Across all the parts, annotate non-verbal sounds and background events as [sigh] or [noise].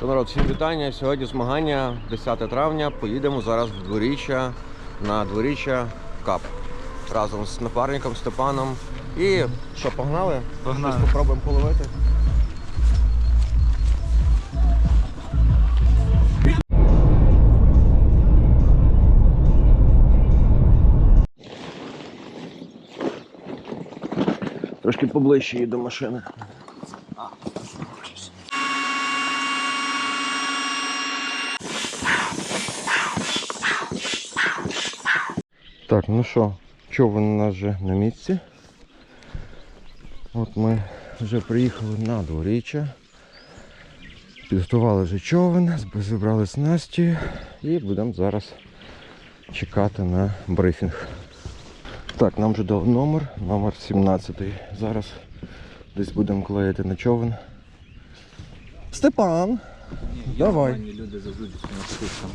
Що, народ, всім вітання. Сьогодні змагання 10 травня. Поїдемо зараз в дворіччя на дворіччя Кап разом з напарником Степаном. І що, погнали? Погнали. Щось Попробуємо половити. Трошки поближче її до машини. Так, ну що, човен у нас вже на місці. От ми вже приїхали на дворіччя. Підготували вже човен, зібрали снасті і будемо зараз чекати на брифінг. Так, нам вже дав номер, номер 17. Зараз десь будемо клеїти на човен. Степан! Давай. Нормальні люди завжди на катушками.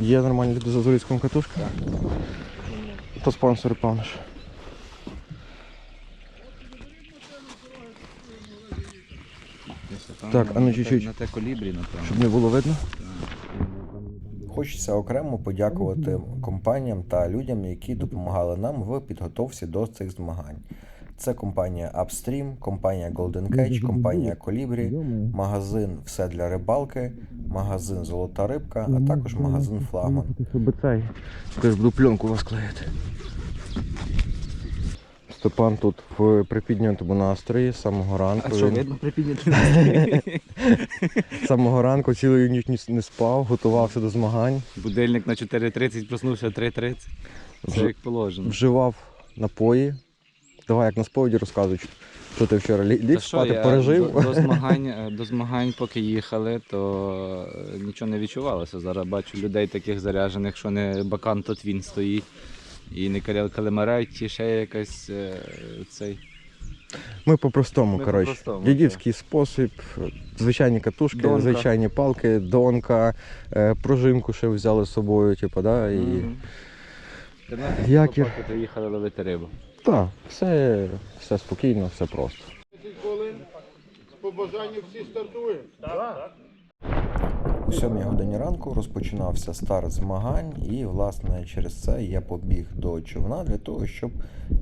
Є нормальні люди за Зурицьком катушка? То спонсори паниш. Так, а ну чуть-чуть. На те колібрі, напевно. Щоб не було видно. Хочеться окремо подякувати компаніям та людям, які допомагали нам в підготовці до цих змагань. Це компанія Upstream, компанія Golden Catch, компанія Colibri, магазин Все для рибалки, магазин Золота рибка, а також магазин Флагман. Теж буду пленку вас клеїти. Степан тут в припіднятому настрої з самого ранку. А що, Він видно припідняти? [laughs] з самого ранку цілу ніч не- не спав, готувався до змагань, Будильник на 4.30, проснувся 3.30. Все Вже- як положено. вживав напої. Давай як на сповіді розказуй, що ти вчора ліг спати, я пережив. До, до, [laughs] змагань, до змагань, поки їхали, то е, нічого не відчувалося. Зараз бачу людей таких заряджених, що не бакан, то твін стоїть. І не калимарають, ті ще якась е, цей. Ми по-простому, коротше. по-простому, Дідівський спосіб, звичайні катушки, Донка. звичайні палки, донка, е, пружинку ще взяли з собою, типу, да, і. 15 Якір. поки приїхали ловити рибу. Так, все, все спокійно, все просто. хвилин. По бажанню всі стартуємо. У сьомій годині ранку розпочинався старт змагань, і власне через це я побіг до човна для того, щоб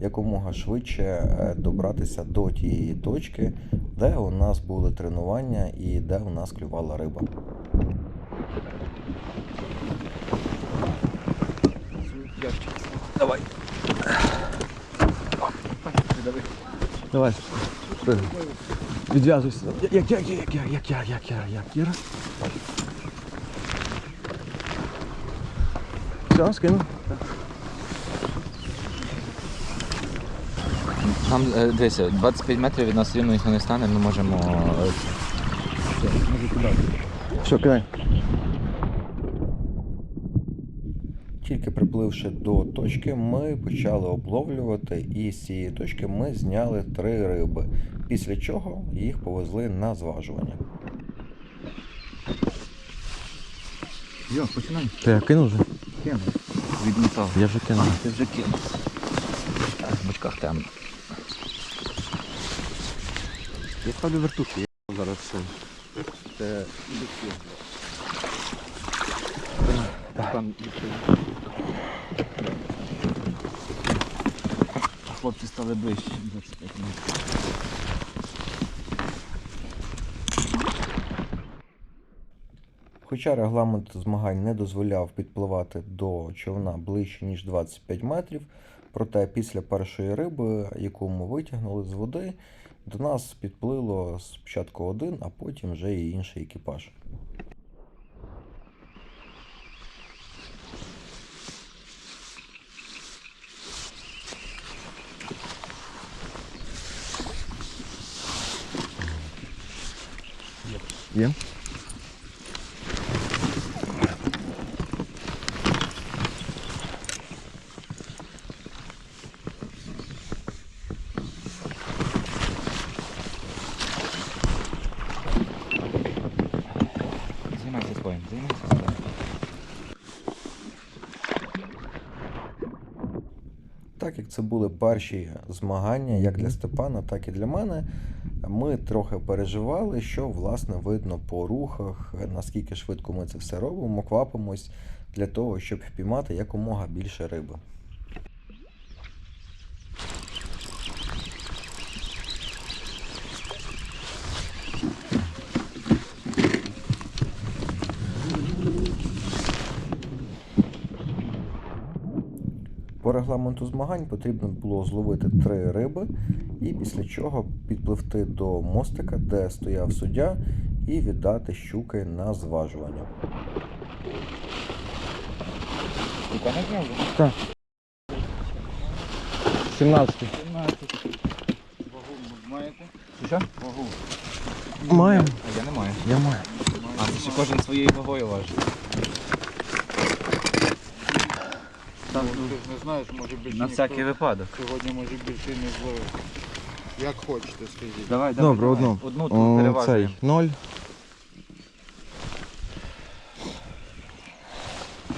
якомога швидше е, добратися до тієї точки, де у нас були тренування і де у нас клювала риба. Давай. Відв'язуйся. Як я, як я, як я, як я, як я, як я. Все, скинув. Нам е, дивися, 25 метрів від нас рівно ніхто не стане, ми можемо. е, Все, кидай. Тільки припливши до точки, ми почали обловлювати, і з цієї точки ми зняли три риби, після чого їх повезли на зважування. Йо, починай. Ти я кинув вже? Кину. Відмотав. Я вже кинув. Ти вже кинув. Так, в бочках темно. Я ставлю вертушку, я зараз все. Це Там... Хлопці стали ближче. 25 метрів. Хоча регламент змагань не дозволяв підпливати до човна ближче ніж 25 метрів, проте після першої риби, яку ми витягнули з води, до нас підплило спочатку один, а потім вже і інший екіпаж. Є. Займайся своїм, займайся своїм. Так як це були перші змагання як для Степана, так і для мене, Ми трохи переживали, що власне видно по рухах, наскільки швидко ми це все робимо, квапимось для того, щоб впіймати якомога більше риби. Регламенту змагань потрібно було зловити три риби, і після чого підпливти до мостика, де стояв суддя, і віддати щуки на зважування. 17. Вагу маєте? Що? Вагу. Маємо. А я не маю. Я маю. А це ще кожен своєю вагою важить. Ну, ти ж не знаєш, може більше На ніхто всякий випадок. сьогодні може більше не зловив. Як хочете, скажіть. Давай, давай. Добре, давай. одну. Одну тут О, переважуємо. цей 0.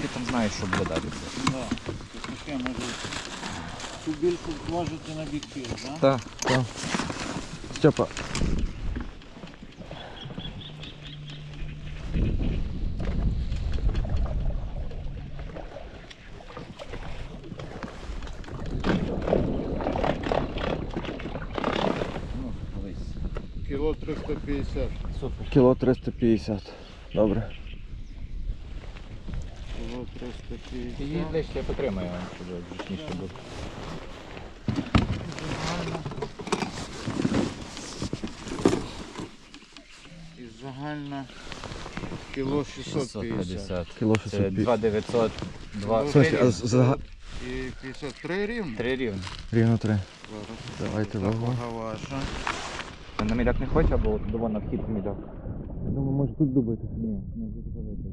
Ти там знаєш, що буде далі. Да. Таке може. Цю більшу зважити на бікфіл, так? Так. Степа. Ну, дивись. Кіло 350. Супер. Кіло 350. Добре. Кіло Її 350. ближче я потримаю, щоб зручніше було. І загальна кіло 650. Кіло Це 650. 2900, 2, Ну, Слухайте, а з- за- І 53 рівно? 3 рівно. Рівно 3. Зараз. Давайте вагу. вага ваша. На міляк не хочеш, або от до вхід в міляк? Думаю, може тут дубити. Ні, не буде.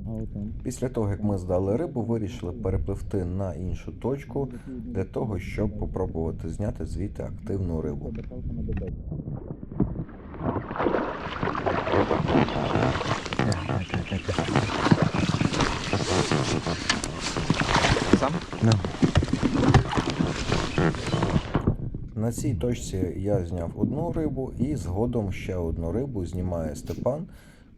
А отам. Після того, як ми здали рибу, вирішили перепливти на іншу точку для того, щоб попробувати зняти звідти активну рибу. Сам? Да. На цій точці я зняв одну рибу і згодом ще одну рибу знімає Степан.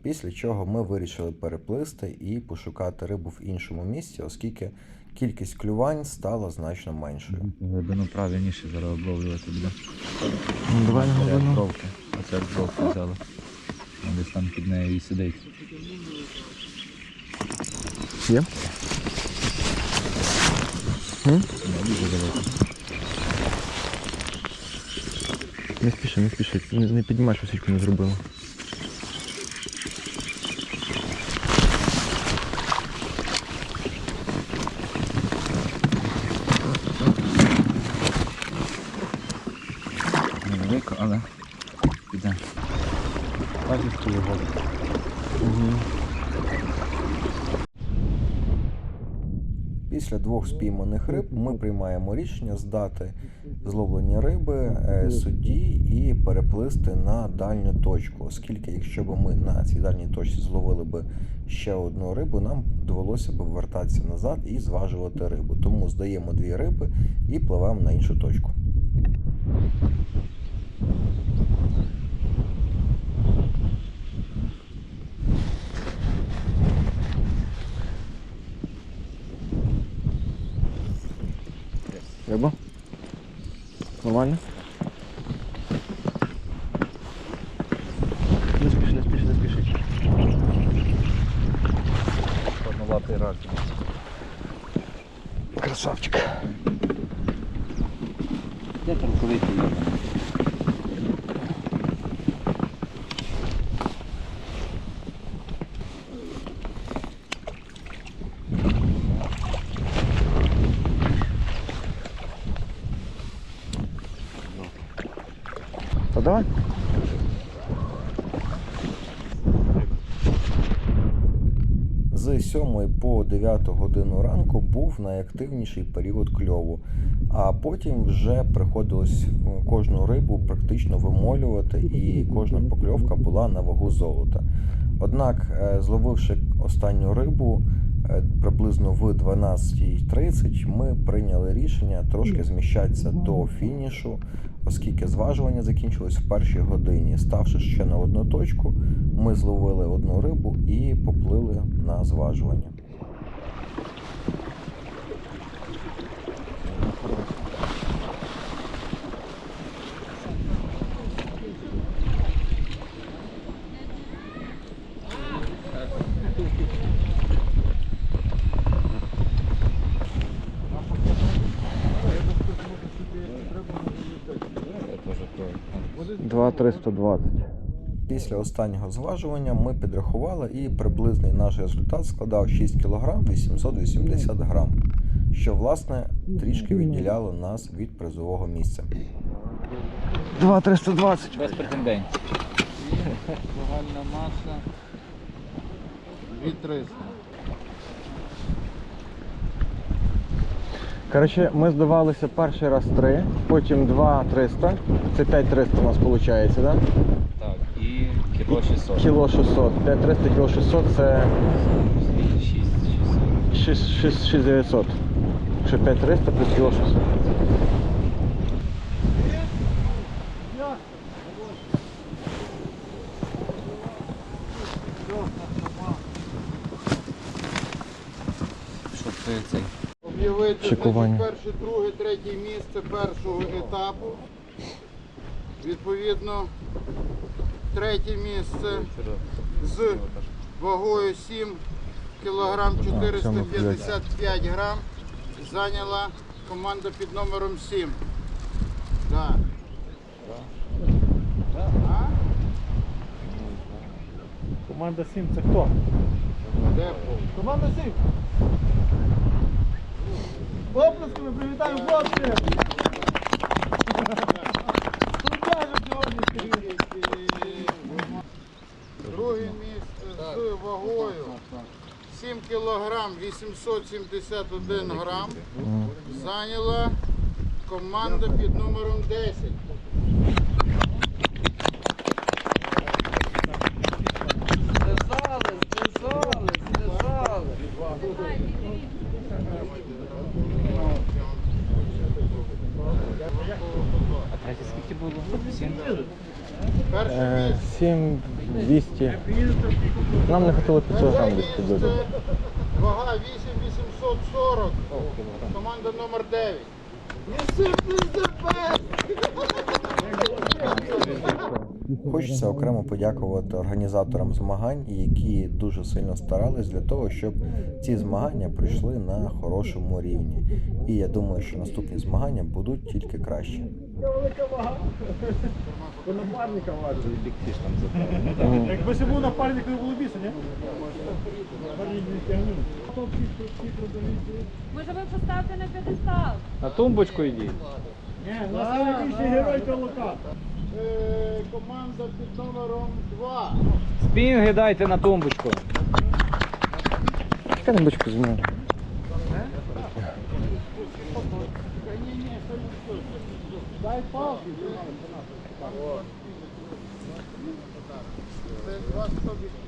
Після чого ми вирішили переплисти і пошукати рибу в іншому місці, оскільки кількість клювань стала значно меншою. Глибину правильніше зараз обловлювати буде. Ну, давай на глибину. Оце як бровки взяли. Десь там під нею і сидить. Є? М? Не дуже велика. Не спіши, не спіши. Не, піднімай, що січку не зробила. Після двох спійманих риб ми приймаємо рішення здати зловлені риби е, судді і переплисти на дальню точку, оскільки якщо б ми на цій дальній точці зловили б ще одну рибу, нам довелося б вертатися назад і зважувати рибу. Тому здаємо дві риби і пливемо на іншу точку. Риба? Нормально? Не спіши, не спіши, не спіши. Однолапий рак. Красавчик. Де там коли ти є? Та давай. З 7 по 9 годину ранку був найактивніший період кльову, а потім вже приходилось е, кожну рибу практично вимолювати, і кожна покльовка була на вагу золота. Однак, е, зловивши останню рибу, приблизно в 12.30 ми прийняли рішення трошки зміщатися до фінішу, оскільки зважування закінчилось в першій годині. Ставши ще на одну точку, ми зловили одну рибу і поплили на зважування. 320. Після останнього зважування ми підрахували і приблизний наш результат складав 6 кг 880 грам, що власне трішки відділяло нас від призового місця. Два 320. Без претендентів. Загальна маса 2300. Коротше, ми здавалися перший раз 3, потім 2 300. Це 5 300 у нас виходить, да? Так, і кіло 600. Кіло 600. 5 300, кіло 600 це 6 600. 6, 6, 6 900. Що 5 300 плюс кіло 600. Щоб ти цей. Об'явити Чекування. перше, друге, третє місце першого етапу. Відповідно, третє місце з вагою 7 кг 455 грам зайняла команда під номером 7. Да. А? Команда 7 це хто? Де Пол? Команда 7. Оплесками привітаємо хлопців! Друге місце з вагою 7 кг 871 грам зайняла команда під номером 10. 7200. Нам не хотіло 500 грам відповідати. Вага 8840. Команда номер 9. Не сипнись за Хочеться окремо подякувати організаторам змагань, які дуже сильно старались для того, щоб ці змагання пройшли на хорошому рівні. І я думаю, що наступні змагання будуть тільки кращі. Ви напарника забрали. Якби ще був напарник, не було більше, ні? Може ви поставте на п'єдестал? На тумбочку йдіть. Ні, у найбільший герой це локатор. Е, команда під номером 2. Спінги дайте на тумбочку. Яка тумбочку знімає? Дай палки. Це 200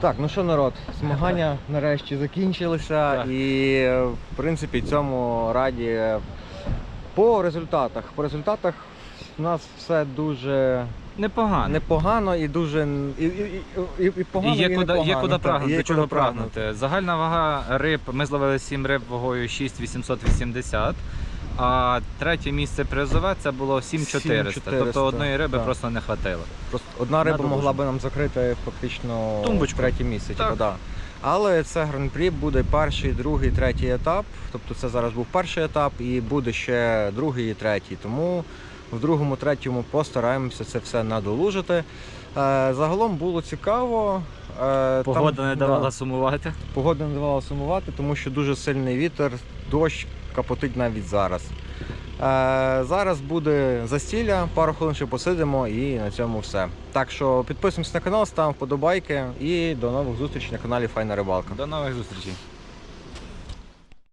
Так, ну що, народ, змагання нарешті закінчилися Так. і в принципі цьому раді по результатах. По результатах у нас все дуже Непогано. непогано і дуже і, і, і, і, і погано. І є куди, непогано, є куди прагнути, є до чого куди прагнути. Загальна вага риб, ми зловили 7 риб вагою 6,880. А третє місце призове це було 7400. 7400, Тобто одної риби так. просто не хватило. Просто одна риба Надо могла би нам закрити фактично Тумбочку. третє місце. Так. Типу, да. Але це гран-прі буде перший, другий, третій етап. Тобто це зараз був перший етап і буде ще другий і третій. Тому в другому, третьому постараємося це все надолужити. Е, загалом було цікаво. Е, Погода там, не да, давала сумувати. Погода не давала сумувати, тому що дуже сильний вітер, дощ капотить навіть зараз. Е, зараз буде застілля, пару хвилин ще посидимо і на цьому все. Так що підписуємося на канал, ставимо вподобайки і до нових зустрічей на каналі Файна Рибалка. До нових зустрічей.